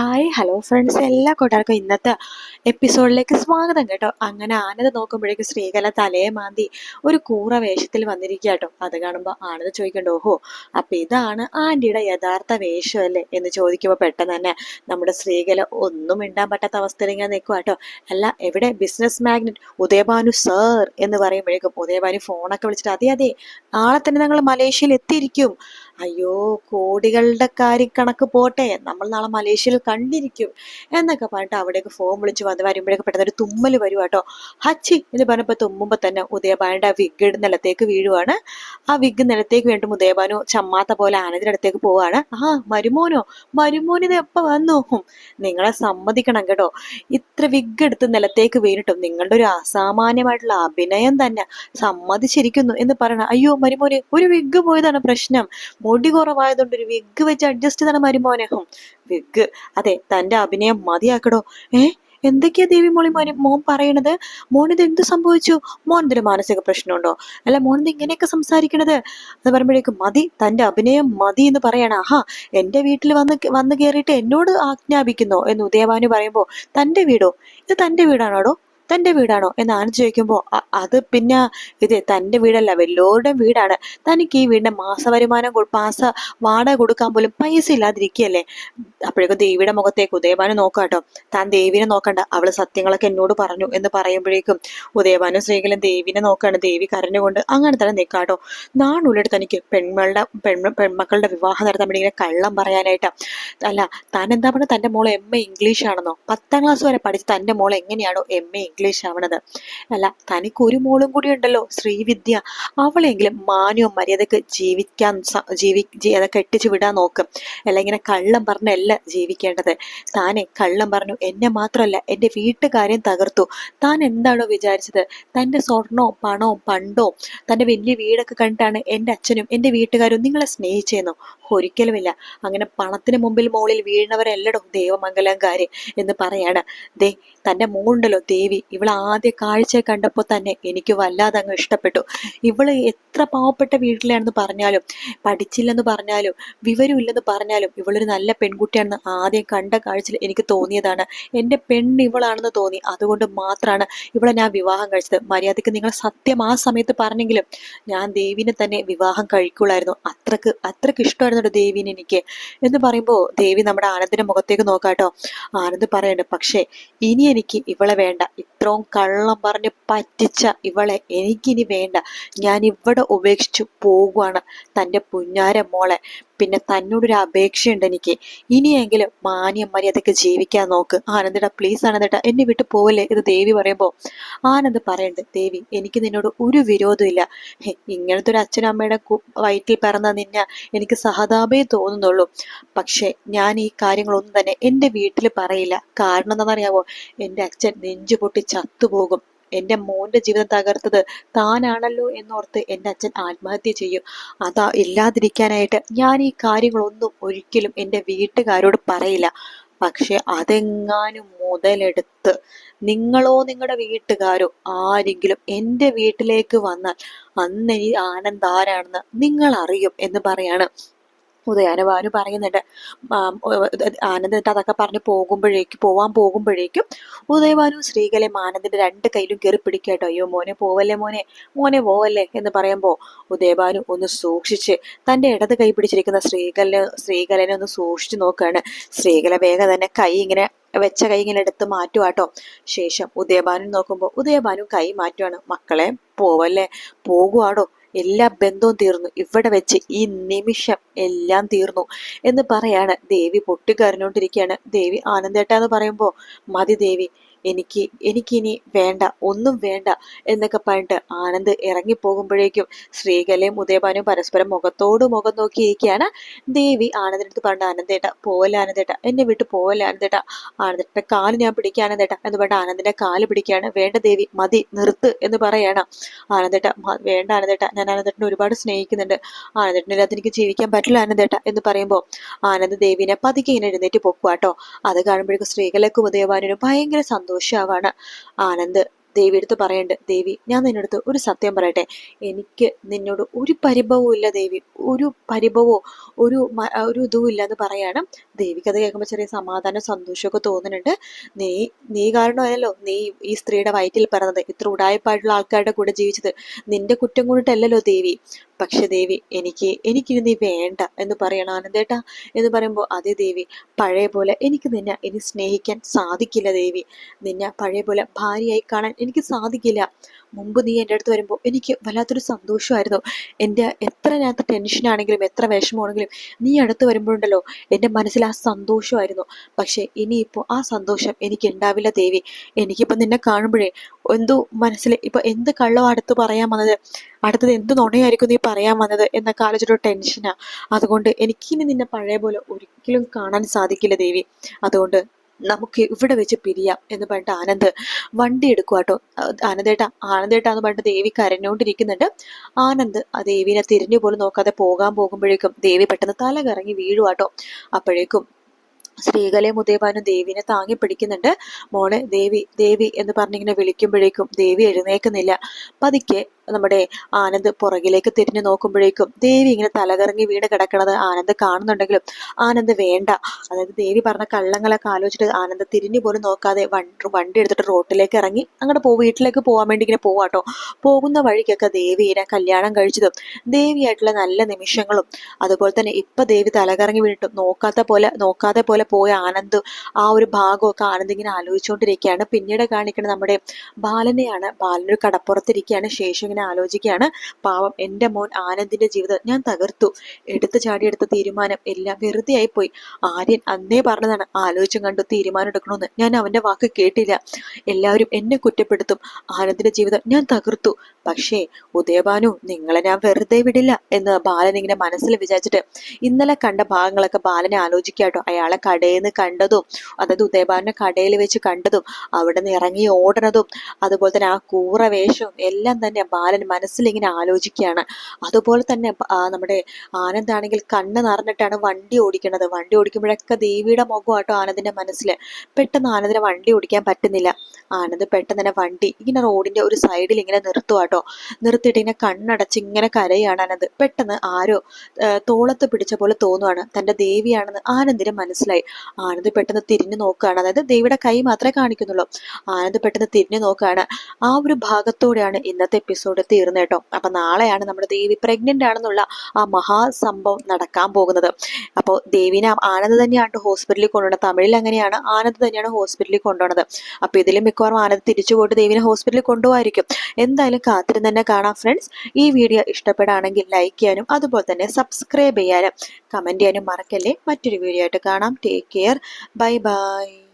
Hi hello friends എല്ലാ കൂട്ടുകാർക്കും ഇന്നത്തെ എപ്പിസോഡിലേക്ക് സ്വാഗതം കേട്ടോ. അങ്ങനെ ആനന്ദ നോക്കുമ്പോഴേക്കും ശ്രീകല തലയെ മാന്തി ഒരു കൂറ വേഷത്തിൽ വന്നിരിക്കുക കേട്ടോ അത് കാണുമ്പോൾ ആനന്ദ ചോദിക്കേണ്ട ഓഹോ അപ്പം ഇതാണ് ആന്റിയുടെ യഥാർത്ഥ വേഷം അല്ലേ? എന്ന് ചോദിക്കുമ്പോൾ പെട്ടെന്ന് തന്നെ നമ്മുടെ ശ്രീകല ഒന്നും മിണ്ടാൻ പറ്റാത്ത അവസ്ഥയിൽ നിൽക്കുക കേട്ടോ അല്ല എവിടെ ബിസിനസ് മാഗ്നറ്റ് ഉദയഭാനു സർ എന്ന് പറയുമ്പോഴേക്കും ഉദയഭാനു ഫോണൊക്കെ വിളിച്ചിട്ട് അതെ അതെ ആളെ തന്നെ ഞങ്ങൾ മലേഷ്യയിൽ എത്തിയിരിക്കും. അയ്യോ കോടികളുടെ കാര്യം കണക്ക് പോട്ടെ നമ്മൾ നാളെ മലേഷ്യയിൽ കണ്ടിരിക്കും എന്നൊക്കെ പറഞ്ഞിട്ട് അവിടേക്ക് ഫോം വിളിച്ച് വന്ന് വരുമ്പോഴേക്ക് പെട്ടെന്ന് ഒരു തുമ്മൽ വരും കേട്ടോ. ഹച്ചി എന്ന് പറഞ്ഞപ്പോൾ തുമ്മുമ്പോൾ തന്നെ ഉദയഭാനുടെ ആ വിഗ് നിലത്തേക്ക് വീഴുവാണ്. ആ വിഗ് നിലത്തേക്ക് വീണ്ടും ഉദയഭാനു ചമ്മാത്ത പോലെ ആനന്ദിന്റെ അടുത്തേക്ക് പോവാണ്. ആ മരുമോനോ മരുമോനിത് എപ്പോൾ വന്നു? നിങ്ങളെ സമ്മതിക്കണം കേട്ടോ. ഇത്ര വിഗ് എടുത്ത് നിലത്തേക്ക് വീണിട്ടും നിങ്ങളുടെ ഒരു അസാമാന്യമായിട്ടുള്ള അഭിനയം തന്നെ സമ്മതിച്ചിരിക്കുന്നു എന്ന് പറയണം. അയ്യോ മരുമോന് ഒരു വിഗ് പോയതാണ് പ്രശ്നം. മുടി കുറവായതുകൊണ്ട് ഒരു വെഗ് വെച്ച് അഡ്ജസ്റ്റ് ചെയ്താണ് മരുമോനെ വെഗ് അതെ തന്റെ അഭിനയം മതിയാക്കടോ? ഏ എന്തൊക്കെയാ ദേവി മോളി മോനെ മോൻ പറയണത്? മോനിത് എന്ത് സംഭവിച്ചു? മോൻ എന്തൊരു മാനസിക പ്രശ്നമുണ്ടോ? അല്ല മോൻ ഇത് ഇങ്ങനെയൊക്കെ സംസാരിക്കണത്? അത് പറയുമ്പോഴേക്കും മതി തന്റെ അഭിനയം മതി എന്ന് പറയണം. ആഹാ എന്റെ വീട്ടിൽ വന്ന് വന്ന് കയറിയിട്ട് എന്നോട് ആജ്ഞാപിക്കുന്നോ എന്ന് ഉദയവാനു പറയുമ്പോൾ തന്റെ വീടോ? ഇത് തന്റെ വീടാണോടോ? തന്റെ വീടാണോ? എന്ന് ആന ചോദിക്കുമ്പോൾ അത് പിന്നെ ഇത് തന്റെ വീടല്ല വല്ലോരുടെയും വീടാണ്. തനിക്ക് ഈ വീടിന്റെ മാസവരുമാനം മാസ വാടക കൊടുക്കാൻ പോലും പൈസ ഇല്ലാതിരിക്കുകയല്ലേ? അപ്പോഴേക്കും ദേവിയുടെ മുഖത്തേക്ക് ഉദയഭാനു നോക്കാട്ടോ താൻ ദേവിനെ നോക്കണ്ട അവൾ സത്യങ്ങളൊക്കെ എന്നോട് പറഞ്ഞു എന്ന് പറയുമ്പോഴേക്കും ഉദയഭാനു ശ്രീകലൻ ദേവിനെ നോക്കാണ് ദേവി കരഞ്ഞുകൊണ്ട് അങ്ങനെ തന്നെ നിൽക്കാട്ടോ നാണുള്ളിട്ട് തനിക്ക് പെൺമകളുടെ പെൺമ പെൺമക്കളുടെ വിവാഹം നടത്താൻ വേണ്ടി ഇങ്ങനെ കള്ളം പറയാനായിട്ടാ. അല്ല താൻ എന്താ പറഞ്ഞാൽ തന്റെ മോളെ എം എ ഇംഗ്ലീഷ് ആണെന്നോ? പത്താം ക്ലാസ് വരെ പഠിച്ച് തന്റെ മോളെ എങ്ങനെയാണോ എം എ ആവണത് അല്ല തനിക്ക് ഒരു മോളും കൂടി ഉണ്ടല്ലോ ശ്രീവിദ്യ. അവളെങ്കിലും മാന്യവും മര്യാദയ്ക്ക് ജീവിക്കാൻ ജീവി എട്ടിച്ചു വിടാൻ നോക്കും. അല്ല ഇങ്ങനെ കള്ളം പറഞ്ഞല്ല ജീവിക്കേണ്ടത്. താനെ കള്ളം പറഞ്ഞു എന്നെ മാത്രമല്ല എന്റെ വീട്ടുകാരെയും തകർത്തു. താൻ എന്താണോ വിചാരിച്ചത്? തന്റെ സ്വർണവും പണവും പണ്ടോ? തന്റെ വലിയ വീടൊക്കെ കണ്ടിട്ടാണ് എന്റെ അച്ഛനും എന്റെ വീട്ടുകാരും നിങ്ങളെ സ്നേഹിച്ചേന്നോ? ഒരിക്കലുമില്ല. അങ്ങനെ പണത്തിന് മുമ്പിൽ മോളിൽ വീഴുന്നവരെല്ലടോ ദേവമംഗലംകാര് എന്ന് പറയാണ്. ദേ തന്റെ മോളുണ്ടല്ലോ ദേവി. ഇവളെ ആദ്യ കാഴ്ച കണ്ടപ്പോൾ തന്നെ എനിക്ക് വല്ലാതെ അങ്ങ് ഇഷ്ടപ്പെട്ടു. ഇവൾ എത്ര പാവപ്പെട്ട വീട്ടിലാണെന്ന് പറഞ്ഞാലും പഠിച്ചില്ലെന്ന് പറഞ്ഞാലും വിവരമില്ലെന്ന് പറഞ്ഞാലും ഇവളൊരു നല്ല പെൺകുട്ടിയാണെന്ന് ആദ്യം കണ്ട കാഴ്ചയിൽ എനിക്ക് തോന്നിയതാണ്. എന്റെ പെണ്ണ് ഇവളാണെന്ന് തോന്നി. അതുകൊണ്ട് മാത്രമാണ് ഇവളെ ഞാൻ വിവാഹം കഴിച്ചത്. മര്യാദയ്ക്ക് നിങ്ങൾ സത്യം ആ സമയത്ത് പറഞ്ഞെങ്കിലും ഞാൻ ദേവിനെ തന്നെ വിവാഹം കഴിക്കുള്ളായിരുന്നു. അത്രയ്ക്ക് അത്രയ്ക്ക് ഇഷ്ടമായിരുന്നു ദേവിനെ എനിക്ക്. എന്ന് പറയുമ്പോൾ ദേവി നമ്മുടെ ആനന്ദിന്റെ മുഖത്തേക്ക് നോക്കാട്ടോ. ആനന്ദ് പറയണ്ട് പക്ഷേ ഇനി എനിക്ക് ഇവളെ വേണ്ട. ഇത്രയും കള്ളം പറഞ്ഞ് പറ്റിച്ച ഇവളെ എനിക്കിനി വേണ്ട. ഞാൻ ഇവിടെ ഉപേക്ഷിച്ചു പോകുവാണ് തന്റെ പുഞ്ഞാര മോളെ. പിന്നെ തന്നോടൊരു അപേക്ഷയുണ്ട് എനിക്ക്. ഇനിയെങ്കിലും മാന്യം മര്യാദയ്ക്ക് ജീവിക്കാൻ നോക്ക്. ആനന്ദട പ്ലീസ് ആനന്ദട്ടാ എന്നെ വിട്ടു പോവല്ലേ ഇത് ദേവി പറയുമ്പോൾ ആനന്ദ് പറയണ്ട് ദേവി എനിക്ക് നിന്നോട് ഒരു വിരോധമില്ല ഇങ്ങനത്തെ ഒരു അച്ഛനും അമ്മയുടെ വയറ്റിൽ പിറന്ന നിന്നെ എനിക്ക് സഹതാപേ തോന്നുന്നുള്ളൂ. പക്ഷേ ഞാൻ ഈ കാര്യങ്ങളൊന്നും തന്നെ എന്റെ വീട്ടിൽ പറയില്ല. കാരണം എന്താണെന്നറിയാവോ? എന്റെ അച്ഛൻ നെഞ്ചു പൊട്ടി ചത്തുപോകും. എന്റെ മോന്റെ ജീവിതം തകർത്തത് താനാണല്ലോ എന്നോർത്ത് എന്റെ അച്ഛൻ ആത്മഹത്യ ചെയ്യും. അതാ ഇല്ലാതിരിക്കാനായിട്ട് ഞാൻ ഈ കാര്യങ്ങളൊന്നും ഒരിക്കലും എന്റെ വീട്ടുകാരോട് പറയില്ല. പക്ഷെ അതെങ്ങാനും മുതലെടുത്ത് നിങ്ങളോ നിങ്ങളുടെ വീട്ടുകാരോ ആരെങ്കിലും എന്റെ വീട്ടിലേക്ക് വന്നാൽ അന്ന് ഈ ആനന്ദ് ആരാണെന്ന് നിങ്ങൾ അറിയും എന്ന് പറയാണ്. ഉദയാനഭാനു പറയുന്നുണ്ട്. ആം, ഉ- ഉ- ആനന്ദ് എന്നിട്ട് അതൊക്കെ പറഞ്ഞ് പോകുമ്പോഴേക്കും പോവാൻ പോകുമ്പോഴേക്കും ഉദയവാനു ശ്രീകലയും ആനന്ദിന്റെ രണ്ട് കയ്യിലും കയറി പിടിക്കട്ടോ അയ്യോ മോനെ പോവല്ലേ മോനെ? മോനെ പോവല്ലേ? എന്ന് പറയുമ്പോൾ ഉദയവാനു ഒന്ന് സൂക്ഷിച്ച് തന്റെ ഇടത് കൈ പിടിച്ചിരിക്കുന്ന ശ്രീകല ശ്രീകലനെ ഒന്ന് സൂക്ഷിച്ച് നോക്കുകയാണ് ശ്രീകല വേഗം തന്നെ കൈ ഇങ്ങനെ വെച്ച കൈ ഇങ്ങനെ എടുത്ത് മാറ്റുവാട്ടോ ശേഷം ഉദയഭാനു നോക്കുമ്പോൾ ഉദയഭാനു കൈ മാറ്റുവാണ്. മക്കളെ പോവല്ലേ? പോകുവാടോ? എല്ലാ ബന്ധവും തീർന്നു. ഇവിടെ വെച്ച് ഈ നിമിഷം എല്ലാം തീർന്നു എന്ന് പറയാണ് ദേവി പൊട്ടിക്കരഞ്ഞുകൊണ്ടിരിക്കുകയാണ് ദേവി ആനന്ദേട്ട എന്ന് പറയുമ്പോൾ മതി ദേവി എനിക്ക് എനിക്കിനി വേണ്ട ഒന്നും വേണ്ട എന്നൊക്കെ പറഞ്ഞിട്ട് ആനന്ദ് ഇറങ്ങി പോകുമ്പോഴേക്കും ശ്രീകലയും ഉദയഭാനും പരസ്പരം മുഖത്തോട് മുഖം നോക്കിയിരിക്കുകയാണ്. ദേവി ആനന്ദിനടുത്ത് പറഞ്ഞ ആനന്ദേട്ട പോവല്ല ആനന്ദേട്ട എന്നെ വിട്ട് പോവല്ല ആനന്ദേട്ട ആനന്ദേട്ട കാൽ ഞാൻ പിടിക്കുക ആനന്ദേട്ട എന്ന് പറഞ്ഞ ആനന്ദിന്റെ കാൽ പിടിക്കുകയാണ്. വേണ്ട ദേവി മതി നിർത്ത് എന്ന് പറയാണ്. ആനന്ദേട്ട വേണ്ട ആനന്ദേട്ട ഞാൻ ആനന്ദേട്ടനെ ഒരുപാട് സ്നേഹിക്കുന്നുണ്ട്. ആനന്ദേട്ടനില്ലാതെ എനിക്ക് ജീവിക്കാൻ പറ്റില്ല ആനന്ദേട്ട എന്ന് പറയുമ്പോൾ ആനന്ദ് ദേവിനെ പതുക്കെ ഇങ്ങനെ എഴുന്നേറ്റ് പൊക്കുവാട്ടോ. അത് കാണുമ്പോഴേക്കും സ്ത്രീകളേക്കും ഉദയവാനും ഭയങ്കര സന്തോഷമാവാണ് ആനന്ദ് ദേവി എടുത്ത് പറയണ്ട് ദേവി ഞാൻ നിന്നടുത്ത് ഒരു സത്യം പറയട്ടെ. എനിക്ക് നിന്നോട് ഒരു പരിഭവവും ഇല്ല ദേവി. ഒരു പരിഭവോ ഒരു ഒരു ഇതും ഇല്ല എന്ന് പറയാണ്. ദേവിക്ക് അത് കേൾക്കുമ്പോൾ ചെറിയ സമാധാനം സന്തോഷമൊക്കെ തോന്നുന്നുണ്ട്. നീ നീ കാരണമല്ലല്ലോ നീ ഈ സ്ത്രീയുടെ വയറ്റിൽ പറഞ്ഞത് ഇത്ര ഉടായ്പായിട്ടുള്ള ആൾക്കാരുടെ കൂടെ ജീവിച്ചത് നിന്റെ കുറ്റം കൊണ്ടിട്ടല്ലല്ലോ ദേവി. പക്ഷെ ദേവി എനിക്ക് എനിക്കിനി നീ വേണ്ട എന്ന് പറയണം ആനന്ദേട്ടാ. എന്ന് പറയുമ്പോൾ അതേ ദേവി. പഴയ പോലെ എനിക്ക് നിന്നെ ഇനി സ്നേഹിക്കാൻ സാധിക്കില്ല ദേവി. നിന്നെ പഴയ പോലെ ഭാര്യയായി കാണാൻ എനിക്ക് സാധിക്കില്ല. മുമ്പ് നീ എന്റെ അടുത്ത് വരുമ്പോൾ എനിക്ക് വല്ലാത്തൊരു സന്തോഷമായിരുന്നു. എന്റെ എത്ര നേരത്തെ ടെൻഷനാണെങ്കിലും എത്ര വിഷമമാണെങ്കിലും നീ അടുത്ത് വരുമ്പോഴുണ്ടല്ലോ എന്റെ മനസ്സിൽ ആ സന്തോഷമായിരുന്നു. പക്ഷേ ഇനിയിപ്പോൾ ആ സന്തോഷം എനിക്ക് ഉണ്ടാവില്ല ദേവി. എനിക്കിപ്പോൾ നിന്നെ കാണുമ്പോഴേ എന്തോ മനസ്സിൽ ഇപ്പോൾ എന്ത് കള്ളം അടുത്ത് പറയാൻ വന്നത്? അടുത്തത് എന്ത് നുണയായിരിക്കും നീ പറയാൻ വന്നത്? എന്നൊക്കെ ആലോചിച്ചൊരു ടെൻഷനാണ് അതുകൊണ്ട് എനിക്കിനി നിന്നെ പഴയ പോലെ ഒരിക്കലും കാണാൻ സാധിക്കില്ല ദേവി. അതുകൊണ്ട് നമുക്ക് ഇവിടെ വെച്ച് പിരിയാം എന്ന് പറഞ്ഞിട്ട് ആനന്ദ് വണ്ടി എടുക്കുക കേട്ടോ ആനന്ദേട്ട ആനന്ദേട്ട എന്ന് പറഞ്ഞിട്ട് ദേവി കരഞ്ഞുകൊണ്ടിരിക്കുന്നുണ്ട് ആനന്ദ് ആ ദേവിനെ തിരിഞ്ഞു പോലും നോക്കാതെ പോകാൻ പോകുമ്പോഴേക്കും ദേവി പെട്ടെന്ന് തല കറങ്ങി വീഴുവാട്ടോ. അപ്പോഴേക്കും സ്ത്രീകളെ മുതേവാനും ദേവിനെ താങ്ങി പിടിക്കുന്നുണ്ട്. മോളെ ദേവി ദേവി എന്ന് പറഞ്ഞിങ്ങനെ വിളിക്കുമ്പോഴേക്കും ദേവി എഴുന്നേക്കുന്നില്ല പതുക്കെ നമ്മുടെ ആനന്ദ് പുറകിലേക്ക് തിരിഞ്ഞു നോക്കുമ്പോഴേക്കും ദേവി ഇങ്ങനെ തലകറങ്ങി വീണ് കിടക്കണത് ആനന്ദ് കാണുന്നുണ്ടെങ്കിലും ആനന്ദ് വേണ്ട. അതായത് ദേവി പറഞ്ഞ കള്ളങ്ങളൊക്കെ ആലോചിച്ചിട്ട് ആനന്ദ് തിരിഞ്ഞു പോലും നോക്കാതെ വണ്ടി എടുത്തിട്ട് റോട്ടിലേക്ക് ഇറങ്ങി അങ്ങോട്ട് പോ വീട്ടിലേക്ക് പോകാൻ വേണ്ടി ഇങ്ങനെ പോവാട്ടോ പോകുന്ന വഴിക്കൊക്കെ ദേവി ദേവിയെ കല്യാണം കഴിച്ചതും ദേവിയായിട്ടുള്ള നല്ല നിമിഷങ്ങളും അതുപോലെ തന്നെ ഇപ്പൊ ദേവി തലകറങ്ങി വീണിട്ടും നോക്കാത്ത പോലെ നോക്കാതെ പോലെ പോയ ആനന്ദ് ആ ഒരു ഭാഗമൊക്കെ ആനന്ദ് ഇങ്ങനെ ആലോചിച്ചുകൊണ്ടിരിക്കുകയാണ് പിന്നീട് കാണിക്കുന്നത് നമ്മുടെ ബാലനെയാണ്. ബാലനൊരു കടപ്പുറത്തിരിക്കുകയാണ്. ശേഷം ഇങ്ങനെ ആലോചിക്കുകയാണ്. പാവം എന്റെ മോൻ ആനന്ദിന്റെ ജീവിതം ഞാൻ തകർത്തു. എടുത്തു ചാടിയെടുത്ത തീരുമാനം എല്ലാം വെറുതെ ആയിപ്പോയി. ആര്യൻ അന്നേ പറഞ്ഞതാണ് ആലോചിച്ചും കണ്ടു തീരുമാനം എടുക്കണമെന്ന് ഞാൻ അവന്റെ വാക്ക് കേട്ടില്ല. എല്ലാവരും എന്നെ കുറ്റപ്പെടുത്തും. ആനന്ദിന്റെ ജീവിതം ഞാൻ തകർത്തു. പക്ഷേ ഉദയഭാനു നിങ്ങളെ ഞാൻ വെറുതെ വിടില്ല എന്ന് ബാലൻ ഇങ്ങനെ മനസ്സിൽ വിചാരിച്ചിട്ട് ഇന്നലെ കണ്ട ഭാഗങ്ങളൊക്കെ ബാലനെ ആലോചിക്കാട്ടോ അയാളെ കടയിൽ നിന്ന് കണ്ടതും അതായത് ഉദയഭാനെ കടയിൽ വെച്ച് കണ്ടതും അവിടെ നിന്ന് ഇറങ്ങി ഓടണതും അതുപോലെ തന്നെ ആ കൂറ വേഷവും എല്ലാം തന്നെ ബാലൻ മനസ്സിൽ ഇങ്ങനെ ആലോചിക്കുകയാണ്. അതുപോലെ തന്നെ നമ്മുടെ ആനന്ദാണെങ്കിൽ കണ്ണ് നിറഞ്ഞിട്ടാണ് വണ്ടി ഓടിക്കുന്നത്. വണ്ടി ഓടിക്കുമ്പോഴൊക്കെ ദേവിയുടെ മുഖമാട്ടോ ആനന്ദിന്റെ മനസ്സിൽ പെട്ടെന്ന് ആനന്ദിന് വണ്ടി ഓടിക്കാൻ പറ്റുന്നില്ല. ആനന്ദ് പെട്ടെന്ന് തന്നെ വണ്ടി ഇങ്ങനെ റോഡിന്റെ ഒരു സൈഡിൽ ഇങ്ങനെ നിർത്തുവാട്ടോ. നിർത്തിയിട്ട് ഇങ്ങനെ കണ്ണടച്ച് ഇങ്ങനെ കരയാണ് ആനന്ദ്. പെട്ടെന്ന് ആരോ തോളത്ത് പിടിച്ച പോലെ തോന്നുവാണ്. തന്റെ ദേവിയാണെന്ന് ആനന്ദിന് മനസ്സിലായി. ആനന്ദ് പെട്ടെന്ന് തിരിഞ്ഞു നോക്കുകയാണ്. അതായത് ദേവിയുടെ കൈ മാത്രമേ കാണിക്കുന്നുള്ളൂ. ആനന്ദ് പെട്ടെന്ന് തിരിഞ്ഞു നോക്കുകയാണ്. ആ ഒരു ഭാഗത്തോടെയാണ് ഇന്നത്തെ എപ്പിസോഡ് തീർന്നത് കേട്ടോ. അപ്പൊ നാളെയാണ് നമ്മുടെ ദേവി പ്രഗ്നന്റ് ആണെന്നുള്ള ആ മഹാസംഭവം നടക്കാൻ പോകുന്നത്. അപ്പോൾ ദേവിനെ ആനന്ദ് തന്നെയാണ് ഹോസ്പിറ്റലിൽ കൊണ്ടുപോകുന്നത്. തമിഴിൽ അങ്ങനെയാണ് ആനന്ദ് തന്നെയാണ് ഹോസ്പിറ്റലിൽ കൊണ്ടുപോകുന്നത്. അപ്പൊ ഇതിലും മിക്കവാറും ആനന്ദ് തിരിച്ചു പോയിട്ട് ദേവിനെ ഹോസ്പിറ്റലിൽ കൊണ്ടുപോകായിരിക്കും എന്തായാലും കാത്തിരുന്ന് തന്നെ കാണാം ഫ്രണ്ട്സ് ഈ വീഡിയോ ഇഷ്ടപ്പെടുകയാണെങ്കിൽ ലൈക്ക് ചെയ്യാനും അതുപോലെ തന്നെ സബ്സ്ക്രൈബ് ചെയ്യാനും കമന്റ് ചെയ്യാനും മറക്കല്ലേ. മറ്റൊരു വീഡിയോ ആയിട്ട് കാണാം. Take care bye bye